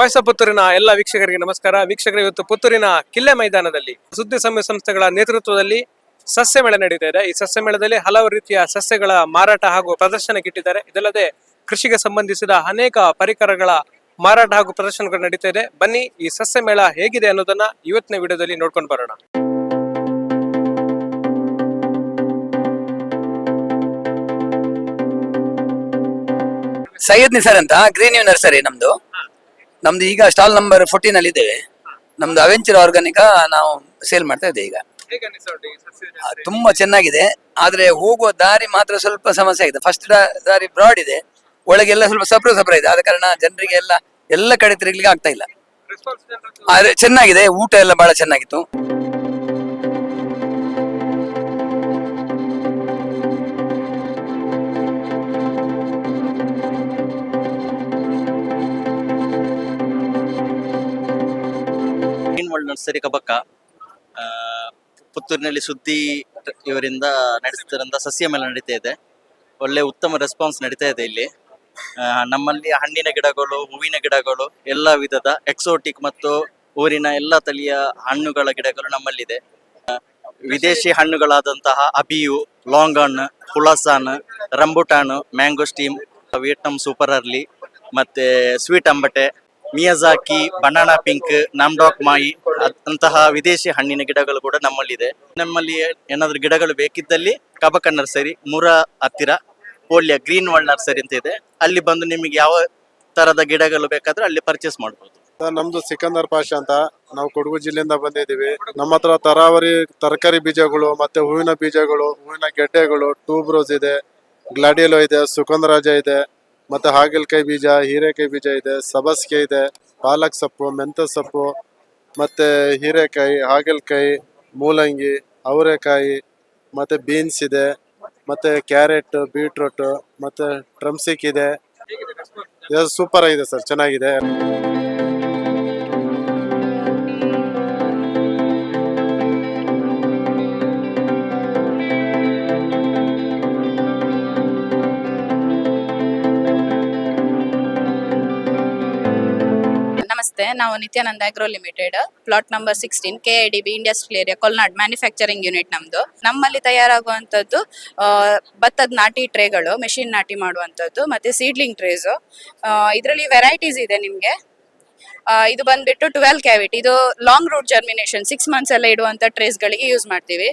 Voice of ಪುತ್ತೂರಿನ ಎಲ್ಲ ವೀಕ್ಷಕರಿಗೆ ನಮಸ್ಕಾರ. ವೀಕ್ಷಕರು, ಇವತ್ತು ಪುತ್ತೂರಿನ ಕಿಲ್ಲೆ ಮೈದಾನದಲ್ಲಿ, ಸುದ್ದಿ ಸಮಯ ಸಂಸ್ಥೆಗಳ ನೇತೃತ್ವದಲ್ಲಿ ಸಸ್ಯ ಮೇಳ ನಡೀತಾ ಇದೆ. ಈ ಸಸ್ಯ ಮೇಳದಲ್ಲಿ ಹಲವು ರೀತಿಯ ಸಸ್ಯಗಳ ಮಾರಾಟ ಹಾಗೂ ಪ್ರದರ್ಶನಕ್ಕೆ ಇಟ್ಟಿದ್ದಾರೆ. ಇದಲ್ಲದೆ ಕೃಷಿಗೆ ಸಂಬಂಧಿಸಿದ ಅನೇಕ ಪರಿಕರಗಳ ಮಾರಾಟ ಹಾಗೂ ಪ್ರದರ್ಶನಗಳು ನಡೀತಾ ಇದೆ. ಬನ್ನಿ, ಈ ಸಸ್ಯ ಮೇಳ ಹೇಗಿದೆ ಅನ್ನೋದನ್ನ ಇವತ್ತಿನ ವಿಡಿಯೋದಲ್ಲಿ ನೋಡ್ಕೊಂಡು ಬರೋಣ. ಸೈಯದ್ ನಿಸರ್ ಅಂತ ಗ್ರೀನ್ ಯೂ ನರ್ಸರಿ ನಮ್ದು. ನಮ್ದು ಈಗ ಸ್ಟಾಲ್ ನಂಬರ್ ಫೋರ್ಟೀನ್ ಅಲ್ಲಿ ಇದ್ದೇವೆ. ನಮ್ದು ಅವೆಂಚರ್ ಆರ್ಗಾನಿಕ ನಾವು ಸೇಲ್ ಮಾಡ್ತಾ ಇದ್ದೇವೆ ಈಗ. ತುಂಬಾ ಚೆನ್ನಾಗಿದೆ. ಆದ್ರೆ ಹೋಗುವ ದಾರಿ ಮಾತ್ರ ಸ್ವಲ್ಪ ಸಮಸ್ಯೆ ಆಗಿದೆ. ಫಸ್ಟ್ ದಾರಿ ಬ್ರಾಡ್ ಇದೆ. ಒಳಗೆಲ್ಲ ಸ್ವಲ್ಪ ಸಪ್ರ ಸಪ್ರ ಇದೆ. ಆದ ಕಾರಣ ಜನರಿಗೆ ಎಲ್ಲ ಎಲ್ಲ ಕಡೆ ತಿರುಗ್ಲಿಕ್ಕೆ ಆಗ್ತಾ ಇಲ್ಲ. ಆದ್ರೆ ಚೆನ್ನಾಗಿದೆ. ಊಟ ಎಲ್ಲ ಬಹಳ ಚೆನ್ನಾಗಿತ್ತು. ನರ್ಸರಿ ಆ, ಪುತ್ತೂರಿನಲ್ಲಿ ಸುದ್ದಿ ಇವರಿಂದ ನಡೆಸ್ತಿರಂತ ಸಸ್ಯ ಮೇಲೆ ನಡೀತಾ ಇದೆ. ಒಳ್ಳೆ ಉತ್ತಮ ರೆಸ್ಪಾನ್ಸ್ ನಡೀತಾ ಇದೆ ಇಲ್ಲಿ. ನಮ್ಮಲ್ಲಿ ಹಣ್ಣಿನ ಗಿಡಗಳು ಹೂವಿನ ಗಿಡಗಳು ಎಲ್ಲ ವಿಧದ ಎಕ್ಸೋಟಿಕ್ ಮತ್ತು ಊರಿನ ಎಲ್ಲ ತಳಿಯ ಹಣ್ಣುಗಳ ಗಿಡಗಳು ನಮ್ಮಲ್ಲಿದೆ. ವಿದೇಶಿ ಹಣ್ಣುಗಳಾದಂತಹ abiu longan ಹುಲಾಸಾನ್ rambutan mangosteen Vietnam super early ಮತ್ತೆ sweet ಅಂಬಟೆ Miyazaki banana pink Nam Dok Mai ಅಂತಹ ವಿದೇಶಿ ಹಣ್ಣಿನ ಗಿಡಗಳು ಕೂಡ ನಮ್ಮಲ್ಲಿದೆ. ನಮ್ಮಲ್ಲಿ ಏನಾದ್ರು ಗಿಡಗಳು ಬೇಕಿದ್ದಲ್ಲಿ ಕಬಕ ನರ್ಸರಿ, ಮುರ ಹತ್ತಿರ ಪೋಲಿಯ ಗ್ರೀನ್ ವರ್ಲ್ಡ್ ನರ್ಸರಿ ಅಂತ ಇದೆ. ಅಲ್ಲಿ ಬಂದು ನಿಮಗೆ ಯಾವ ತರದ ಗಿಡಗಳು ಬೇಕಾದ್ರೆ ಅಲ್ಲಿ ಪರ್ಚೇಸ್ ಮಾಡಬಹುದು ನಮ್ದು ಸಿಕಂದರ್ ಪಾಷ ಅಂತ. ನಾವು ಕೊಡಗು ಜಿಲ್ಲೆಯಿಂದ ಬಂದಿದ್ದೀವಿ. ನಮ್ಮ ಹತ್ರ ತರಾವರಿ ತರಕಾರಿ ಬೀಜಗಳು, ಮತ್ತೆ ಹೂವಿನ ಬೀಜಗಳು, ಹೂವಿನ ಗೆಡ್ಡೆಗಳು, ಟ್ಯೂಬ್ರೋಸ್ ಇದೆ, ಗ್ಲಾಡಿಯಲೋ ಇದೆ ಸುಕಂದರಾಜ ಇದೆ. ಮತ್ತೆ ಹಾಗಲಕಾಯಿ ಬೀಜ ಹೀರೆಕಾಯಿ ಬೀಜ ಇದೆ ಸಬಸ್ಗೆ ಇದೆ ಪಾಲಕ್ ಸೊಪ್ಪು ಮೆಂತ್ಯ ಸೊಪ್ಪು ಮತ್ತೆ ಹೀರೆಕಾಯಿ ಹಾಗಲಕಾಯಿ ಮೂಲಂಗಿ ಅವರೆಕಾಯಿ ಮತ್ತೆ ಬೀನ್ಸ್ ಇದೆ ಮತ್ತೆ ಕ್ಯಾರೆಟ್ ಬೀಟ್ರೂಟ್ ಮತ್ತೆ ಟ್ರಮ್ಸಿಕ್ ಇದೆ. ಸೂಪರ್ ಆಗಿದೆ ಸರ್ ಚೆನ್ನಾಗಿದೆ. ನಾವು Nityananda agro limited plot number sixteen K I D B industrial area Kolnad manufacturing unit ನಮ್ದು. ನಮ್ಮಲ್ಲಿ ತಯಾರಾಗುವಂಥದ್ದು ಭತ್ತದ ನಾಟಿ ಟ್ರೇಗಳು ಮೆಷಿನ್ ನಾಟಿ ಮಾಡುವಂಥದ್ದು, ಮತ್ತೆ ಸೀಡ್ಲಿಂಗ್ ಟ್ರೇಸು ಇದರಲ್ಲಿ ವೆರೈಟೀಸ್ ಇದೆ ನಿಮಗೆ. ಇದು ಬಂದ್ಬಿಟ್ಟು ಟ್ವೆಲ್ ಕ್ಯಾವಿಟಿ ಇದು long root germination six months ಎಲ್ಲ ಇಡುವಂತ ಟ್ರೇಸ್ ಗಳಿಗೆ ಯೂಸ್ ಮಾಡ್ತೀವಿ.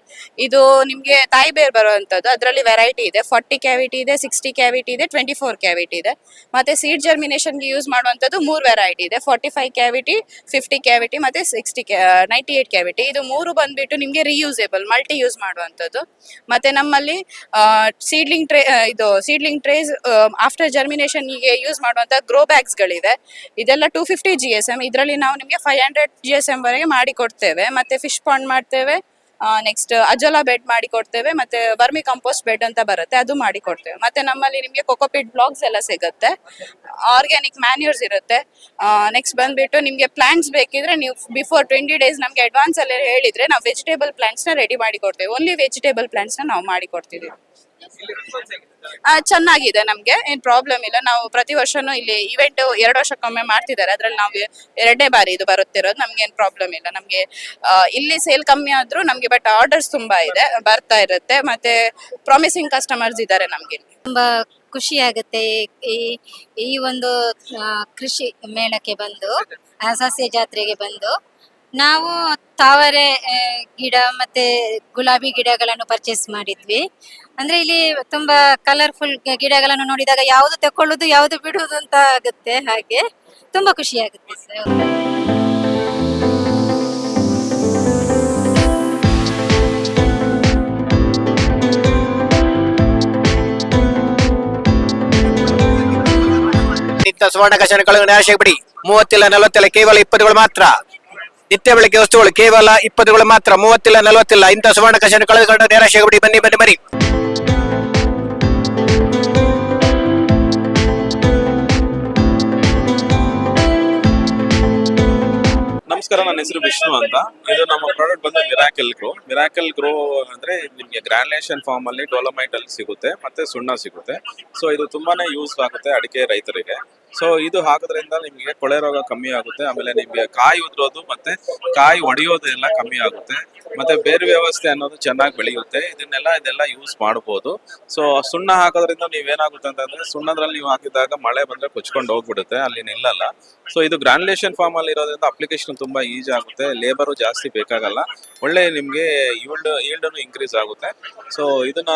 ಇದು ನಿಮಗೆ ತಾಯಿ ಬೇರ್ ಬರುವಂತದ್ದು. ಅದರಲ್ಲಿ ವೆರೈಟಿ ಇದೆ. ಫಾರ್ಟಿ ಕ್ಯಾವಿಟಿ ಇದೆ ಸಿಕ್ಸ್ಟಿ ಕ್ಯಾವಿಟಿ ಇದೆ ಟ್ವೆಂಟಿ ಫೋರ್ ಕ್ಯಾವಿಟಿ ಇದೆ. ಮತ್ತೆ ಸೀಡ್ ಜರ್ಮಿನೇಷನ್ಗೆ ಯೂಸ್ ಮಾಡುವಂತದ್ದು ಮೂರು ವೆರೈಟಿ ಇದೆ. Forty five cavity fifty cavity ಮತ್ತೆ ಸಿಕ್ಸ್ಟಿ ನೈಂಟಿ ಏಟ್ ಕ್ಯಾವಿಟಿ ಇದು ಮೂರು ಬಂದ್ಬಿಟ್ಟು ನಿಮಗೆ ರಿಯೂಸೇಬಲ್ ಮಲ್ಟಿ ಯೂಸ್ ಮಾಡುವಂಥದ್ದು ಮತ್ತೆ ನಮ್ಮಲ್ಲಿ ಸೀಡ್ಲಿಂಗ್ ಟ್ರೇ ಇದು ಸೀಡ್ಲಿಂಗ್ ಟ್ರೇಸ್ ಆಫ್ಟರ್ ಜರ್ಮಿನೇಷನ್ಗೆ ಯೂಸ್ ಮಾಡುವಂಥ ಗ್ರೋ ಬ್ಯಾಗ್ಸ್ಗಳಿದೆ ಇದೆಲ್ಲ two fifty G S M ಇದರಲ್ಲಿ ನಾವು ನಿಮಗೆ five hundred G S M ವರೆಗೆ ಮಾಡಿ ಕೊಡ್ತೇವೆ ಮತ್ತೆ ಫಿಶ್ ಪಾಂಡ್ ಮಾಡ್ತೇವೆ. ನೆಕ್ಸ್ಟ್ ಅಜೋಲಾ ಬೆಡ್ ಮಾಡಿ ಕೊಡ್ತೇವೆ ಮತ್ತೆ ವರ್ಮಿ ಕಂಪೋಸ್ಟ್ ಬೆಡ್ ಅಂತ ಬರುತ್ತೆ. ಅದು ಮಾಡಿ ಕೊಡ್ತೇವೆ ಮತ್ತೆ ನಮ್ಮಲ್ಲಿ ನಿಮಗೆ ಕೊಕೋಪಿಟ್ ಬ್ಲಾಗ್ಸ್ ಎಲ್ಲ ಸಿಗುತ್ತೆ. ಆರ್ಗ್ಯಾನಿಕ್ ಮ್ಯಾನ್ಯೂರ್ಸ್ ಇರುತ್ತೆ. ನೆಕ್ಸ್ಟ್ ಬಂದ್ಬಿಟ್ಟು ನಿಮಗೆ ಪ್ಲಾಂಟ್ಸ್ ಬೇಕಿದ್ರೆ ನೀವು ಬಿಫೋರ್ ಟ್ವೆಂಟಿ ಡೇಸ್ ನಮಗೆ ಅಡ್ವಾನ್ಸ್ ಅಲ್ಲಿ ಹೇಳಿದ್ರೆ ನಾವು ವೆಜಿಟೇಬಲ್ ಪ್ಲಾಂಟ್ಸ್ನ ರೆಡಿ ಮಾಡಿ ಕೊಡ್ತೇವೆ ಓನ್ಲಿ ವೆಜಿಟೇಬಲ್ ಪ್ಲಾಂಟ್ಸ್ನ ನಾವು ಮಾಡಿ ಕೊಡ್ತಿದ್ದೀವಿ ಆ, ಚೆನ್ನಾಗಿದೆ ನಮ್ಗೆ, ಏನ್ ಪ್ರಾಬ್ಲಮ್ ಇಲ್ಲ. ನಾವು ಪ್ರತಿ ವರ್ಷನೂ ಇಲ್ಲಿ ಇವೆಂಟ್ ಎರಡು ವರ್ಷಕ್ಕೊಮ್ಮೆ ಮಾಡ್ತಿದ್ದಾರೆ. ಅದ್ರಲ್ಲಿ ನಾವು ಎರಡನೇ ಬಾರಿ ಇದು ಬರುತ್ತಿರೋದು. ನಮ್ಗೆ ಏನ್ ಪ್ರಾಬ್ಲಮ್ ಇಲ್ಲ. ನಮ್ಗೆ ಇಲ್ಲಿ ಸೇಲ್ ಕಮ್ಮಿ ಆದ್ರೂ ನಮ್ಗೆ ಬಟ್ ಆರ್ಡರ್ಸ್ ತುಂಬಾ ಇದೆ. ಬರ್ತಾ ಇರುತ್ತೆ. ಮತ್ತೆ ಪ್ರಾಮಿಸಿಂಗ್ ಕಸ್ಟಮರ್ಸ್ ಇದ್ದಾರೆ ನಮ್ಗೆ. ತುಂಬಾ ಖುಷಿ ಆಗುತ್ತೆ. ಈ ಈ ಒಂದು ಕೃಷಿ ಮೇಳಕ್ಕೆ ಬಂದು ಸಸ್ಯ ಜಾತ್ರೆಗೆ ಬಂದು ನಾವು ತಾವರೆ ಗಿಡ ಮತ್ತೆ ಗುಲಾಬಿ ಗಿಡಗಳನ್ನು ಪರ್ಚೇಸ್ ಮಾಡಿದ್ವಿ. ಅಂದ್ರೆ ಇಲ್ಲಿ ತುಂಬಾ ಕಲರ್ಫುಲ್ ಗಿಡಗಳನ್ನು ನೋಡಿದಾಗ ಯಾವುದು ತಕೊಳ್ಳುದು, ಯಾವುದು ಬಿಡುವುದು ಅಂತ ಆಗುತ್ತೆ ಹಾಗೆ. ತುಂಬಾ ಖುಷಿ ಆಗುತ್ತೆ ಸರ್. ಸುವರ್ಣ ಆಶೆ ನಿರಾಶೆ ಬಿಡಿ. ಮೂವತ್ತಿಲ್ಲ ನಲವತ್ತಿಲ್ಲ ಕೇವಲ ಇಪ್ಪತ್ತುಗಳು ಮಾತ್ರ. ನಿತ್ಯ ಬೆಳಗ್ಗೆ ವಸ್ತುಗಳು ಕೇವಲ ಇಪ್ಪತ್ತುಗಳು ಮಾತ್ರ, ಮೂವತ್ತಿಲ್ಲ, ನಲವತ್ತಿಲ್ಲ, ಇಂಥ ಸುವರ್ಣ ಕಷಣ ಕಳೆದುಕೊಂಡು ನಿರಾಶೆ ಬಿಡಿ ಬನ್ನಿ ಬನ್ನಿ ಬನ್ನಿ. ನಮಸ್ಕಾರ, ನನ್ನ ಹೆಸರು ವಿಷ್ಣು ಅಂತ. ಇದು ನಮ್ಮ ಪ್ರಾಡಕ್ಟ್ ಬಂದು ಮಿರಾಕಲ್ ಗ್ರೋ ಮಿರಾಕಲ್ ಗ್ರೋ ಅಂದ್ರೆ ನಿಮ್ಗೆ ಗ್ರಾನ್ಯುಲೇಷನ್ ಫಾರ್ಮ್ ಅಲ್ಲಿ ಡೆವಲಪ್ಮೆಂಟ್ ಅಲ್ಲಿ ಸಿಗುತ್ತೆ, ಮತ್ತೆ ಸುಣ್ಣ ಸಿಗುತ್ತೆ. ಸೊ ಇದು ತುಂಬಾನೇ ಯೂಸ್ ಆಗುತ್ತೆ ಅಡಿಕೆ ರೈತರಿಗೆ. ಸೊ ಇದು ಹಾಕೋದ್ರಿಂದ ನಿಮಗೆ ಕೊಳೆ ರೋಗ ಕಮ್ಮಿ ಆಗುತ್ತೆ. ಆಮೇಲೆ ನಿಮಗೆ ಕಾಯಿ ಉದುರೋದು ಮತ್ತೆ ಕಾಯಿ ಒಡೆಯೋದು ಎಲ್ಲ ಕಮ್ಮಿ ಆಗುತ್ತೆ. ಮತ್ತೆ ಬೇರೆ ವ್ಯವಸ್ಥೆ ಅನ್ನೋದು ಚೆನ್ನಾಗಿ ಬೆಳೆಯುತ್ತೆ. ಇದನ್ನೆಲ್ಲ ಇದೆಲ್ಲ ಯೂಸ್ ಮಾಡಬಹುದು ಸೊ ಸುಣ್ಣ ಹಾಕೋದ್ರಿಂದ ನೀವೇನಾಗುತ್ತೆ ಅಂತಂದ್ರೆ ಸುಣ್ಣದ್ರಲ್ಲಿ ನೀವು ಹಾಕಿದಾಗ ಮಳೆ ಬಂದ್ರೆ ಕೊಚ್ಕೊಂಡು ಹೋಗ್ಬಿಡುತ್ತೆ. ಅಲ್ಲಿ ನಿಲ್ಲಲ್ಲ. ಸೊ ಇದು ಗ್ರಾನ್ಯುಲೇಷನ್ ಫಾರ್ಮ್ ಅಲ್ಲಿ ಇರೋದ್ರಿಂದ ಅಪ್ಲಿಕೇಶನ್ ತುಂಬಾ ಈಜಿ ಆಗುತ್ತೆ. ಲೇಬರು ಜಾಸ್ತಿ ಬೇಕಾಗಲ್ಲ. ಒಳ್ಳೆ ನಿಮ್ಗೆ ಈಲ್ಡ್ ಈಲ್ಡನ್ನು ಇನ್ಕ್ರೀಸ್ ಆಗುತ್ತೆ. ಸೊ ಇದನ್ನ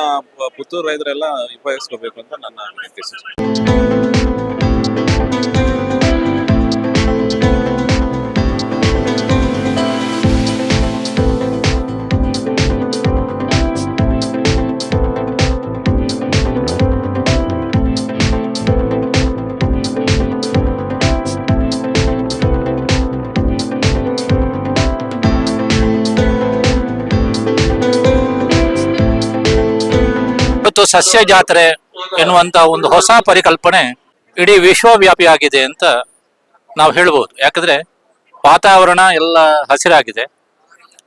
ಪುತ್ತೂರು ರೈತರೆಲ್ಲ ಉಪಯೋಗಿಸ್ಕೋಬೇಕು ಅಂತ ನನ್ನ ವಿನಂತಿ ಸರ್ ಇವತ್ತು ಸಸ್ಯ ಜಾತ್ರೆ ಎನ್ನುವಂತ ಒಂದು ಹೊಸ ಪರಿಕಲ್ಪನೆ ಇಡೀ ವಿಶ್ವವ್ಯಾಪಿಯಾಗಿದೆ ಅಂತ ನಾವು ಹೇಳ್ಬೋದು. ಯಾಕಂದ್ರೆ ವಾತಾವರಣ ಎಲ್ಲ ಹಸಿರಾಗಿದೆ.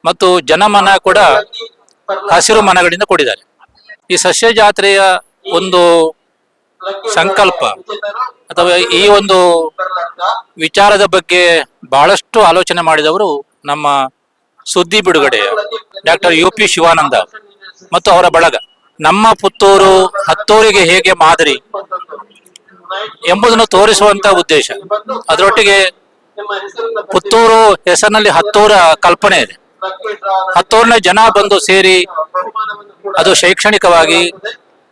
ಮತ್ತು ಜನಮನ ಕೂಡ ಹಸಿರು ಮನಗಳಿಂದ ಕೂಡಿದ್ದಾರೆ. ಈ ಸಸ್ಯ ಜಾತ್ರೆಯ ಒಂದು ಸಂಕಲ್ಪ ಅಥವಾ ಈ ಒಂದು ವಿಚಾರದ ಬಗ್ಗೆ ಬಹಳಷ್ಟು ಆಲೋಚನೆ ಮಾಡಿದವರು ನಮ್ಮ ಸುದ್ದಿ ಬಿಡುಗಡೆ ಡಾಕ್ಟರ್ ಯು ಪಿ ಶಿವಾನಂದ ಮತ್ತು ಅವರ ಬಳಗ, ನಮ್ಮ ಪುತ್ತೂರು ಹತ್ತೂರಿಗೆ ಹೇಗೆ ಮಾದರಿ ಎಂಬುದನ್ನು ತೋರಿಸುವಂತ ಉದ್ದೇಶ. ಅದರೊಟ್ಟಿಗೆ ಪುತ್ತೂರು ಹೆಸರಿನಲ್ಲಿ ಹತ್ತೂರ ಕಲ್ಪನೆ ಇದೆ. ಹತ್ತೂರಿನ ಜನ ಬಂದು ಸೇರಿ ಅದು ಶೈಕ್ಷಣಿಕವಾಗಿ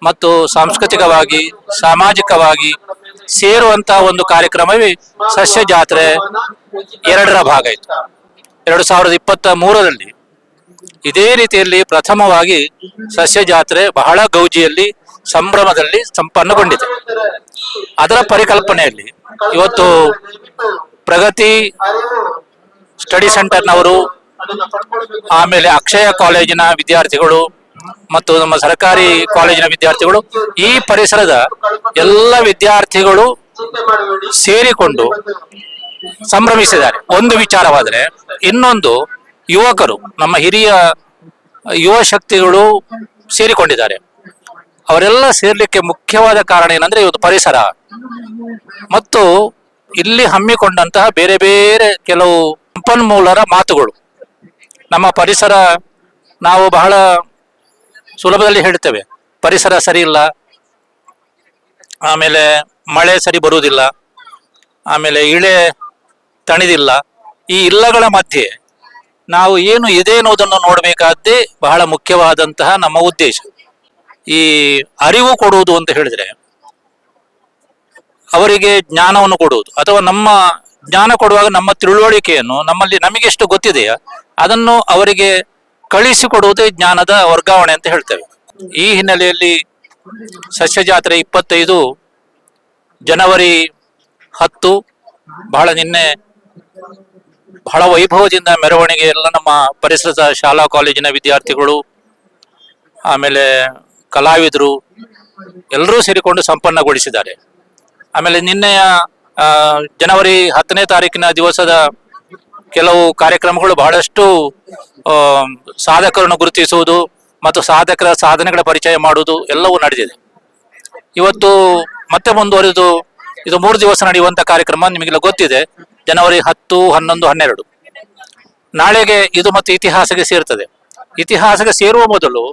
ಮತ್ತು ಸಾಂಸ್ಕೃತಿಕವಾಗಿ, ಸಾಮಾಜಿಕವಾಗಿ ಸೇರುವಂತ ಒಂದು ಕಾರ್ಯಕ್ರಮವೇ ಸಸ್ಯ ಜಾತ್ರೆ ಎರಡರ ಭಾಗ ಇತ್ತು ಎರಡು ಸಾವಿರದ ಇಪ್ಪತ್ತ ಮೂರರಲ್ಲಿ ಇದೇ ರೀತಿಯಲ್ಲಿ ಪ್ರಥಮವಾಗಿ ಸಸ್ಯ ಜಾತ್ರೆ ಬಹಳ ಗೌಜಿಯಲ್ಲಿ ಸಂಭ್ರಮದಲ್ಲಿ ಸಂಪನ್ನಗೊಂಡಿದೆ ಅದರ ಪರಿಕಲ್ಪನೆಯಲ್ಲಿ ಇವತ್ತು ಪ್ರಗತಿ ಸ್ಟಡಿ ಸೆಂಟರ್ನವರು, ಆಮೇಲೆ ಅಕ್ಷಯ ಕಾಲೇಜಿನ ವಿದ್ಯಾರ್ಥಿಗಳು ಮತ್ತು ನಮ್ಮ ಸರ್ಕಾರಿ ಕಾಲೇಜಿನ ವಿದ್ಯಾರ್ಥಿಗಳು ಈ ಪರಿಸರದ ಎಲ್ಲ ವಿದ್ಯಾರ್ಥಿಗಳು ಸೇರಿಕೊಂಡು ಸಂಭ್ರಮಿಸಿದ್ದಾರೆ. ಒಂದು ವಿಚಾರವಾದರೆ ಇನ್ನೊಂದು ಯುವಕರು, ನಮ್ಮ ಹಿರಿಯ ಯುವ ಶಕ್ತಿಗಳು ಸೇರಿಕೊಂಡಿದ್ದಾರೆ. ಅವರೆಲ್ಲ ಸೇರ್ಲಿಕ್ಕೆ ಮುಖ್ಯವಾದ ಕಾರಣ ಏನಂದ್ರೆ ಇವತ್ತು ಪರಿಸರ. ಮತ್ತು ಇಲ್ಲಿ ಹಮ್ಮಿಕೊಂಡಂತಹ ಬೇರೆ ಬೇರೆ ಕೆಲವು ಸಂಪನ್ಮೂಲರ ಮಾತುಗಳು. ನಮ್ಮ ಪರಿಸರ ನಾವು ಬಹಳ ಸುಲಭದಲ್ಲಿ ಹೇಳ್ತೇವೆ. ಪರಿಸರ ಸರಿ ಇಲ್ಲ. ಆಮೇಲೆ ಮಳೆ ಸರಿ ಬರುವುದಿಲ್ಲ. ಆಮೇಲೆ ಇಳೆ ತಣಿದಿಲ್ಲ. ಈ ಇಲ್ಲಗಳ ಮಧ್ಯೆ ನಾವು ಏನು ಇದೆ ಅನ್ನೋದನ್ನು ನೋಡಬೇಕಾದ್ದೇ ಬಹಳ ಮುಖ್ಯವಾದಂತಹ ನಮ್ಮ ಉದ್ದೇಶ. ಈ ಅರಿವು ಕೊಡುವುದು ಅಂತ ಹೇಳಿದ್ರೆ ಅವರಿಗೆ ಜ್ಞಾನವನ್ನು ಕೊಡುವುದು ಅಥವಾ ನಮ್ಮ ಜ್ಞಾನ ಕೊಡುವಾಗ ನಮ್ಮ ತಿಳುವಳಿಕೆಯನ್ನು ನಮ್ಮಲ್ಲಿ ನಮಗೆ ಎಷ್ಟು ಗೊತ್ತಿದೆಯಾ ಅದನ್ನು ಅವರಿಗೆ ಕಳಿಸಿಕೊಡುವುದೇ ಜ್ಞಾನದ ವರ್ಗಾವಣೆ ಅಂತ ಹೇಳ್ತೇವೆ. ಈ ಹಿನ್ನೆಲೆಯಲ್ಲಿ ಸಸ್ಯ ಜಾತ್ರೆ ಇಪ್ಪತ್ತೈದು ಜನವರಿ ಹತ್ತು ಬಹಳ ನಿನ್ನೆ ಬಹಳ ವೈಭವದಿಂದ ಮೆರವಣಿಗೆ ಎಲ್ಲ ನಮ್ಮ ಪರಿಸರದ ಶಾಲಾ, ಕಾಲೇಜಿನ ವಿದ್ಯಾರ್ಥಿಗಳು, ಆಮೇಲೆ ಕಲಾವಿದರು ಎಲ್ಲರೂ ಸೇರಿಕೊಂಡು ಸಂಪನ್ನಗೊಳಿಸಿದ್ದಾರೆ. ಆಮೇಲೆ ನಿನ್ನೆಯ ಜನವರಿ ಹತ್ತನೇ ತಾರೀಕಿನ ದಿವಸದ ಕೆಲವು ಕಾರ್ಯಕ್ರಮಗಳು ಬಹಳಷ್ಟು ಸಾಧಕರನ್ನು ಗುರುತಿಸುವುದು ಮತ್ತು ಸಾಧಕರ ಸಾಧನೆಗಳ ಪರಿಚಯ ಮಾಡುವುದು ಎಲ್ಲವೂ ನಡೆದಿದೆ. ಇವತ್ತು ಮತ್ತೆ ಮುಂದುವರಿದು, ಇದು ಮೂರು ದಿವಸ ನಡೆಯುವಂಥ ಕಾರ್ಯಕ್ರಮ ನಿಮಗೆಲ್ಲ ಗೊತ್ತಿದೆ. ಜನವರಿ ಹತ್ತು, ಹನ್ನೊಂದು, ಹನ್ನೆರಡು. ನಾಳೆಗೆ ಇದು ಮತ್ತೆ ಇತಿಹಾಸಕ್ಕೆ ಸೇರ್ತದೆ. ಇತಿಹಾಸಕ್ಕೆ ಸೇರುವ ಮೊದಲು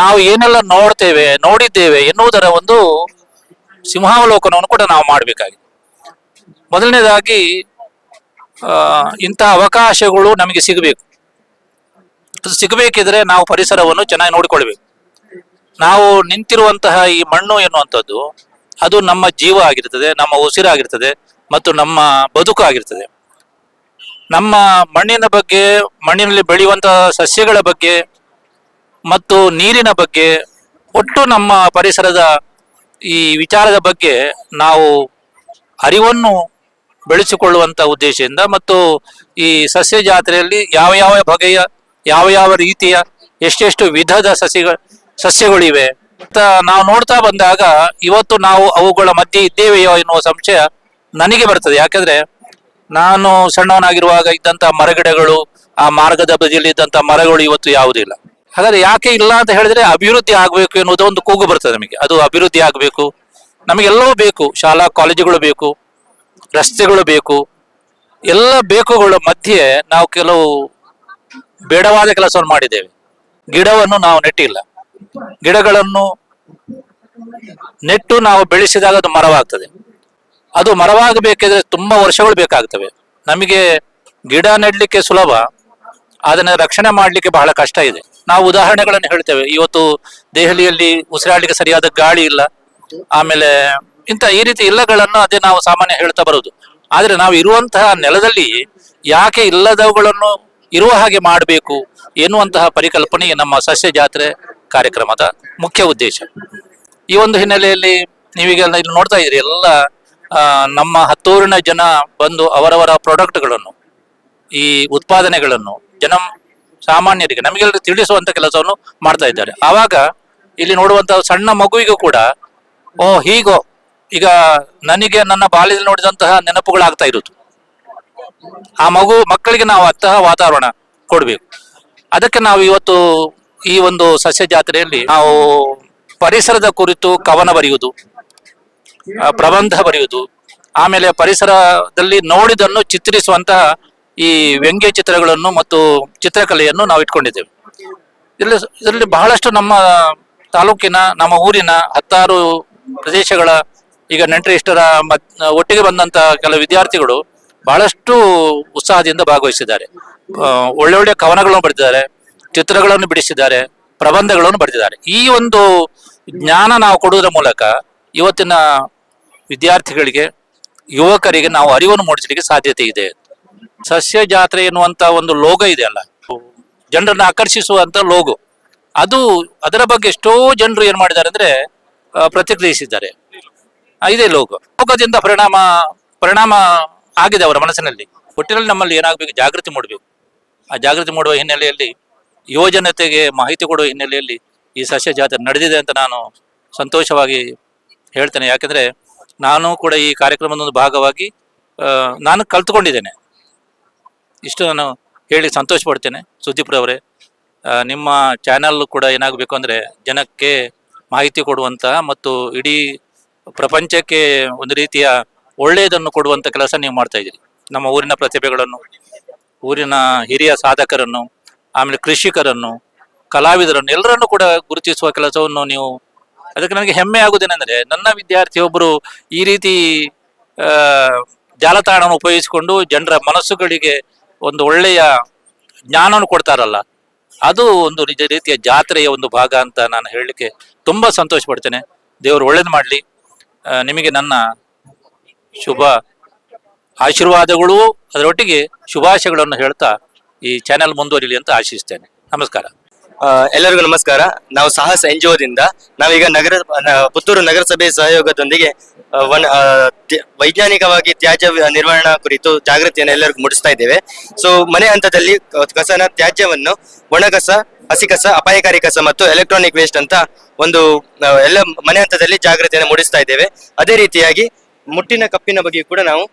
ನಾವು ಏನೆಲ್ಲ ನೋಡ್ತೇವೆ, ನೋಡಿದ್ದೇವೆ ಎನ್ನುವುದರ ಒಂದು ಸಿಂಹಾವಲೋಕನವನ್ನು ಕೂಡ ನಾವು ಮಾಡಬೇಕಾಗಿದೆ. ಮೊದಲನೇದಾಗಿ ಇಂಥ ಅವಕಾಶಗಳು ನಮಗೆ ಸಿಗಬೇಕು. ಅದು ಸಿಗಬೇಕಿದ್ರೆ ನಾವು ಪರಿಸರವನ್ನು ಚೆನ್ನಾಗಿ ನೋಡಿಕೊಳ್ಬೇಕು. ನಾವು ನಿಂತಿರುವಂತಹ ಈ ಮಣ್ಣು ಎನ್ನುವಂಥದ್ದು, ಅದು ನಮ್ಮ ಜೀವ ಆಗಿರ್ತದೆ, ನಮ್ಮ ಉಸಿರಾಗಿರ್ತದೆ ಮತ್ತು ನಮ್ಮ ಬದುಕು ಆಗಿರ್ತದೆ. ನಮ್ಮ ಮಣ್ಣಿನ ಬಗ್ಗೆ, ಮಣ್ಣಿನಲ್ಲಿ ಬೆಳೆಯುವಂತಹ ಸಸ್ಯಗಳ ಬಗ್ಗೆ ಮತ್ತು ನೀರಿನ ಬಗ್ಗೆ ಒಟ್ಟು ನಮ್ಮ ಪರಿಸರದ ಈ ವಿಚಾರದ ಬಗ್ಗೆ ನಾವು ಅರಿವನ್ನು ಬೆಳೆಸಿಕೊಳ್ಳುವಂತ ಉದ್ದೇಶದಿಂದ ಮತ್ತು ಈ ಸಸ್ಯ ಜಾತ್ರೆಯಲ್ಲಿ ಯಾವ ಯಾವ ಬಗೆಯ, ಯಾವ ಯಾವ ರೀತಿಯ ಎಷ್ಟೆಷ್ಟು ವಿಧದ ಸಸ್ಯಗಳ ಸಸ್ಯಗಳಿವೆ ನಾವು ನೋಡ್ತಾ ಬಂದಾಗ ಇವತ್ತು ನಾವು ಅವುಗಳ ಮಧ್ಯೆ ಇದ್ದೇವೆಯೋ ಎನ್ನುವ ಸಂಶಯ ನನಗೆ ಬರ್ತದೆ. ಯಾಕಂದ್ರೆ ನಾನು ಸಣ್ಣವನಾಗಿರುವಾಗ ಇದ್ದಂತ ಮರಗಿಡಗಳು, ಆ ಮಾರ್ಗದ ಬದಿಯಲ್ಲಿ ಇದ್ದಂತ ಮರಗಳು ಇವತ್ತು ಯಾವುದಿಲ್ಲ. ಹಾಗಾದ್ರೆ ಯಾಕೆ ಇಲ್ಲ ಅಂತ ಹೇಳಿದ್ರೆ ಅಭಿವೃದ್ಧಿ ಆಗಬೇಕು ಎನ್ನುವುದು ಒಂದು ಕೂಗು ಬರ್ತದೆ ನಮಗೆ. ಅದು ಅಭಿವೃದ್ಧಿ ಆಗಬೇಕು. ನಮಗೆಲ್ಲವೂ ಬೇಕು. ಶಾಲಾ, ಕಾಲೇಜುಗಳು ಬೇಕು. ರಸ್ತೆಗಳು ಬೇಕು. ಎಲ್ಲ ಬೇಕುಗಳ ಮಧ್ಯೆ ನಾವು ಕೆಲವು ಬೇಡವಾದ ಕೆಲಸವನ್ನು ಮಾಡಿದ್ದೇವೆ. ಗಿಡವನ್ನು ನಾವು ನೆಟ್ಟಿಲ್ಲ. ಗಿಡಗಳನ್ನು ನೆಟ್ಟು ನಾವು ಬೆಳೆಸಿದಾಗ ಅದು ಮರವಾಗ್ತದೆ. ಅದು ಮರವಾಗಬೇಕಿದ್ರೆ ತುಂಬಾ ವರ್ಷಗಳು ಬೇಕಾಗ್ತವೆ. ನಮಗೆ ಗಿಡ ನೆಡ್ಲಿಕ್ಕೆ ಸುಲಭ, ಅದನ್ನ ರಕ್ಷಣೆ ಮಾಡಲಿಕ್ಕೆ ಬಹಳ ಕಷ್ಟ ಇದೆ. ನಾವು ಉದಾಹರಣೆಗಳನ್ನು ಹೇಳ್ತೇವೆ. ಇವತ್ತು ದೆಹಲಿಯಲ್ಲಿ ಉಸಿರಾಡಲಿಕ್ಕೆ ಸರಿಯಾದ ಗಾಳಿ ಇಲ್ಲ. ಆಮೇಲೆ ಇಂಥ ಈ ರೀತಿ ಇಲ್ಲಗಳನ್ನು ಅದೇ ನಾವು ಸಾಮಾನ್ಯ ಹೇಳ್ತಾ ಬರೋದು. ಆದ್ರೆ ನಾವು ಇರುವಂತಹ ನೆಲದಲ್ಲಿ ಯಾಕೆ ಇಲ್ಲದವುಗಳನ್ನು ಇರುವ ಹಾಗೆ ಮಾಡಬೇಕು ಎನ್ನುವಂತಹ ಪರಿಕಲ್ಪನೆ ನಮ್ಮ ಸಸ್ಯ ಜಾತ್ರೆ ಕಾರ್ಯಕ್ರಮದ ಮುಖ್ಯ ಉದ್ದೇಶ. ಈ ಒಂದು ಹಿನ್ನೆಲೆಯಲ್ಲಿ ನೀವೀಗ ಇಲ್ಲಿ ನೋಡ್ತಾ ಇದ್ರಿ ಎಲ್ಲ ನಮ್ಮ ಹತ್ತೂರಿನ ಜನ ಬಂದು ಅವರವರ ಪ್ರಾಡಕ್ಟ್ಗಳನ್ನು ಈ ಉತ್ಪಾದನೆಗಳನ್ನು ಜನ ಸಾಮಾನ್ಯರಿಗೆ ನಮಗೆಲ್ಲ ತಿಳಿಸುವಂತ ಕೆಲಸವನ್ನು ಮಾಡ್ತಾ ಇದ್ದಾರೆ. ಆವಾಗ ಇಲ್ಲಿ ನೋಡುವಂತ ಸಣ್ಣ ಮಗುವಿಗೂ ಕೂಡ, ಓ, ಹೀಗೋ, ಈಗ ನನಗೆ ನನ್ನ ಬಾಲ್ಯದಲ್ಲಿ ನೋಡಿದಂತಹ ನೆನಪುಗಳಾಗ್ತಾ ಇರುವುದು. ಆ ಮಗು, ಮಕ್ಕಳಿಗೆ ನಾವು ಅಂತಹ ವಾತಾವರಣ ಕೊಡಬೇಕು. ಅದಕ್ಕೆ ನಾವು ಇವತ್ತು ಈ ಒಂದು ಸಸ್ಯ ಜಾತ್ರೆಯಲ್ಲಿ ನಾವು ಪರಿಸರದ ಕುರಿತು ಕವನ ಬರೆಯುವುದು ಪ್ರಬಂಧ ಬರೆಯುವುದು, ಆಮೇಲೆ ಪರಿಸರದಲ್ಲಿ ನೋಡಿದನ್ನು ಚಿತ್ರಿಸುವಂತಹ ಈ ವ್ಯಂಗ್ಯ ಚಿತ್ರಗಳನ್ನು ಮತ್ತು ಚಿತ್ರಕಲೆಯನ್ನು ನಾವು ಇಟ್ಕೊಂಡಿದ್ದೇವೆ. ಇಲ್ಲಿ ಇದರಲ್ಲಿ ಬಹಳಷ್ಟು ನಮ್ಮ ತಾಲೂಕಿನ, ನಮ್ಮ ಊರಿನ ಹತ್ತಾರು ಪ್ರದೇಶಗಳ ಈಗ ನೆಂಟರಿಷ್ಟರ ಮತ್ ಒಟ್ಟಿಗೆ ಬಂದಂತ ಕೆಲವು ವಿದ್ಯಾರ್ಥಿಗಳು ಬಹಳಷ್ಟು ಉತ್ಸಾಹದಿಂದ ಭಾಗವಹಿಸಿದ್ದಾರೆ. ಒಳ್ಳೆ ಒಳ್ಳೆ ಕವನಗಳನ್ನು ಬರೆದಿದ್ದಾರೆ, ಚಿತ್ರಗಳನ್ನು ಬಿಡಿಸಿದ್ದಾರೆ, ಪ್ರಬಂಧಗಳನ್ನು ಬರೆದಿದ್ದಾರೆ. ಈ ಒಂದು ಜ್ಞಾನ ನಾವು ಕೊಡುವುದರ ಮೂಲಕ ಇವತ್ತಿನ ವಿದ್ಯಾರ್ಥಿಗಳಿಗೆ, ಯುವಕರಿಗೆ ನಾವು ಅರಿವನ್ನು ಮೂಡಿಸಲಿಕ್ಕೆ ಸಾಧ್ಯತೆ ಇದೆ. ಸಸ್ಯ ಜಾತ್ರೆ ಎನ್ನುವಂತ ಒಂದು ಲೋಗ ಇದೆ ಅಲ್ಲ? ಜನರನ್ನ ಆಕರ್ಷಿಸುವಂತ ಲೋಗೋ. ಅದು ಅದರ ಬಗ್ಗೆ ಎಷ್ಟೋ ಜನರು ಏನ್ ಮಾಡಿದ್ದಾರೆ ಅಂದ್ರೆ ಪ್ರತಿಕ್ರಿಯಿಸಿದ್ದಾರೆ. ಇದೇ ಲೋಗೋ. ಲೋಕದಿಂದ ಪರಿಣಾಮ ಪರಿಣಾಮ ಆಗಿದೆ ಅವರ ಮನಸ್ಸಿನಲ್ಲಿ. ಒಟ್ಟಿನಲ್ಲಿ ನಮ್ಮಲ್ಲಿ ಏನಾಗಬೇಕು? ಜಾಗೃತಿ ಮೂಡಬೇಕು. ಆ ಜಾಗೃತಿ ಮೂಡುವ ಹಿನ್ನೆಲೆಯಲ್ಲಿ, ಯುವಜನತೆಗೆ ಮಾಹಿತಿ ಕೊಡುವ ಹಿನ್ನೆಲೆಯಲ್ಲಿ ಈ ಸಸ್ಯ ಜಾತ್ರೆ ನಡೆದಿದೆ ಅಂತ ನಾನು ಸಂತೋಷವಾಗಿ ಹೇಳ್ತೇನೆ. ಯಾಕಂದ್ರೆ, ನಾನು ಕೂಡ ಈ ಕಾರ್ಯಕ್ರಮದ ಒಂದು ಭಾಗವಾಗಿ ನಾನು ಕಲ್ತ್ಕೊಂಡಿದ್ದೇನೆ. ಇಷ್ಟು ನಾನು ಹೇಳಿ ಸಂತೋಷ ಪಡ್ತೇನೆ ಸುದೀಪ್ರವರೇ ಅವರೇ ನಿಮ್ಮ ಚಾನೆಲ್ ಕೂಡ ಏನಾಗಬೇಕು ಅಂದರೆ ಜನಕ್ಕೆ ಮಾಹಿತಿ ಕೊಡುವಂಥ ಮತ್ತು ಇಡೀ ಪ್ರಪಂಚಕ್ಕೆ ಒಂದು ರೀತಿಯ ಒಳ್ಳೆಯದನ್ನು ಕೊಡುವಂಥ ಕೆಲಸ ನೀವು ಮಾಡ್ತಾ ಇದ್ದೀರಿ. ನಮ್ಮ ಊರಿನ ಪ್ರತಿಭೆಗಳನ್ನು, ಊರಿನ ಹಿರಿಯ ಸಾಧಕರನ್ನು, ಆಮೇಲೆ ಕೃಷಿಕರನ್ನು, ಕಲಾವಿದರನ್ನು ಎಲ್ಲರನ್ನು ಕೂಡ ಗುರುತಿಸುವ ಕೆಲಸವನ್ನು ನೀವು, ಅದಕ್ಕೆ ನನಗೆ ಹೆಮ್ಮೆ ಆಗುವುದೇನೆಂದರೆ ನನ್ನ ವಿದ್ಯಾರ್ಥಿಯೊಬ್ಬರು ಈ ರೀತಿ ಜಾಲತಾಣವನ್ನು ಉಪಯೋಗಿಸಿಕೊಂಡು ಜನರ ಮನಸ್ಸುಗಳಿಗೆ ಒಂದು ಒಳ್ಳೆಯ ಜ್ಞಾನವನ್ನು ಕೊಡ್ತಾರಲ್ಲ, ಅದು ಒಂದು ನಿಜ ರೀತಿಯ ಜಾತ್ರೆಯ ಒಂದು ಭಾಗ ಅಂತ ನಾನು ಹೇಳಲಿಕ್ಕೆ ತುಂಬಾ ಸಂತೋಷ ಪಡ್ತೇನೆ ದೇವರು ಒಳ್ಳೇದು ಮಾಡಲಿ. ನಿಮಗೆ ನನ್ನ ಶುಭ ಆಶೀರ್ವಾದಗಳು ಅದರೊಟ್ಟಿಗೆ ಶುಭಾಶಯಗಳನ್ನು ಹೇಳ್ತಾ ಈ ಚಾನೆಲ್ ಮುಂದುವರಿಲಿ ಅಂತ ಆಶಿಸ್ತೇನೆ. ನಮಸ್ಕಾರ. ಎಲ್ಲರಿಗೂ ನಮಸ್ಕಾರ. ನಾವು ಸಾಹಸ ಎನ್ಜಿಒದಿಂದ ನಾವೀಗ ನಗರ ಪುತ್ತೂರು ನಗರಸಭೆ ಸಹಯೋಗದೊಂದಿಗೆ ವೈಜ್ಞಾನಿಕವಾಗಿ ತ್ಯಾಜ್ಯ ನಿರ್ವಹಣಾ ಕುರಿತು ಜಾಗೃತಿಯನ್ನು ಎಲ್ಲರಿಗೂ ಮೂಡಿಸ್ತಾ ಇದ್ದೇವೆ. ಸೊ ಮನೆ ಹಂತದಲ್ಲಿ ಕಸನ ತ್ಯಾಜ್ಯವನ್ನು ಒಣಗಸ ಹಸಿ ಕಸ, ಅಪಾಯಕಾರಿ ಕಸ ಮತ್ತು ಎಲೆಕ್ಟ್ರಾನಿಕ್ ವೇಸ್ಟ್ ಅಂತ ಒಂದು ಎಲ್ಲ ಮನೆ ಹಂತದಲ್ಲಿ ಜಾಗೃತಿಯನ್ನು ಮೂಡಿಸ್ತಾ ಇದ್ದೇವೆ. ಅದೇ ರೀತಿಯಾಗಿ ಮುಟ್ಟಿನ ಕಪ್ಪಿನ ಬಗ್ಗೆ ಕೂಡ ನಾವು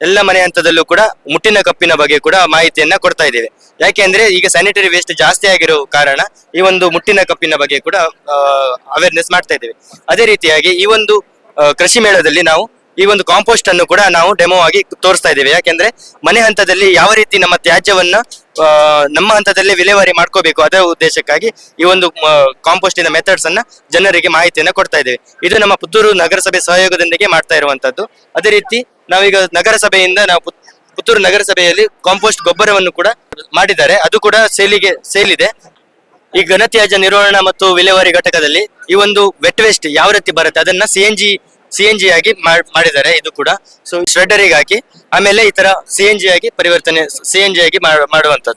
ಎಲ್ಲ ಮನೆ ಹಂತದಲ್ಲೂ ಕೂಡ ಮುಟ್ಟಿನ ಕಪ್ಪಿನ ಬಗ್ಗೆ ಕೂಡ ಮಾಹಿತಿಯನ್ನ ಕೊಡ್ತಾ ಇದ್ದೇವೆ. ಯಾಕೆಂದ್ರೆ ಈಗ ಸ್ಯಾನಿಟರಿ ವೇಸ್ಟ್ ಜಾಸ್ತಿ ಆಗಿರೋ ಕಾರಣ ಈ ಒಂದು ಮುಟ್ಟಿನ ಕಪ್ಪಿನ ಬಗ್ಗೆ ಕೂಡ ಅವೇರ್ನೆಸ್ ಮಾಡ್ತಾ ಇದ್ದೇವೆ. ಅದೇ ರೀತಿಯಾಗಿ ಈ ಒಂದು ಕೃಷಿ ಮೇಳದಲ್ಲಿ ನಾವು ಈ ಒಂದು ಕಾಂಪೋಸ್ಟ್ ಅನ್ನು ಕೂಡ ನಾವು ಡೆಮೋ ಆಗಿ ತೋರಿಸ್ತಾ ಇದ್ದೇವೆ. ಯಾಕೆಂದ್ರೆ ಮನೆ ಹಂತದಲ್ಲಿ ಯಾವ ರೀತಿ ನಮ್ಮ ತ್ಯಾಜ್ಯವನ್ನ ನಮ್ಮ ಹಂತದಲ್ಲಿ ವಿಲೇವಾರಿ ಮಾಡ್ಕೋಬೇಕು ಅದರ ಉದ್ದೇಶಕ್ಕಾಗಿ ಈ ಒಂದು ಕಾಂಪೋಸ್ಟಿನ ಮೆಥಡ್ಸ್ ಅನ್ನ ಜನರಿಗೆ ಮಾಹಿತಿಯನ್ನ ಕೊಡ್ತಾ ಇದ್ದೇವೆ. ಇದು ನಮ್ಮ ಪುತ್ತೂರು ನಗರಸಭೆ ಸಹಯೋಗದೊಂದಿಗೆ ಮಾಡ್ತಾ ಇರುವಂತದ್ದು ಅದೇ ರೀತಿ ನಾವೀಗ ನಗರಸಭೆಯಿಂದ ನಾವು ಪುತ್- ಪುತ್ತೂರು ನಗರಸಭೆಯಲ್ಲಿ ಕಾಂಪೋಸ್ಟ್ ಗೊಬ್ಬರವನ್ನು ಕೂಡ ಮಾಡಿದ್ದಾರೆ. ಅದು ಕೂಡ ಸೇಲಿಗೆ, ಸೇಲಿದೆ. ಈ ಘನತ್ಯಾಜ್ಯ ನಿರ್ವಹಣಾ ಮತ್ತು ವಿಲೇವಾರಿ ಘಟಕದಲ್ಲಿ ಈ ಒಂದು ವೆಟ್ ವೇಸ್ಟ್ ಯಾವ ರೀತಿ ಬರುತ್ತೆ, ಅದನ್ನ C N G C G ಆಗಿ ಮಾಡ್- ಮಾಡಿದ್ದಾರೆ ಇದು ಕೂಡ. ಸೊ ಶ್ರೆಡ್ಡರಿಗೆ ಹಾಕಿ, ಆಮೇಲೆ ಈ ತರ ಸಿ ಜಿ ಆಗಿ ಪರಿವರ್ತನೆ ಸಿ ಜಿ ಆಗಿ ಮಾಡುವಂತ ಮಾಡುವಂತದ್ದು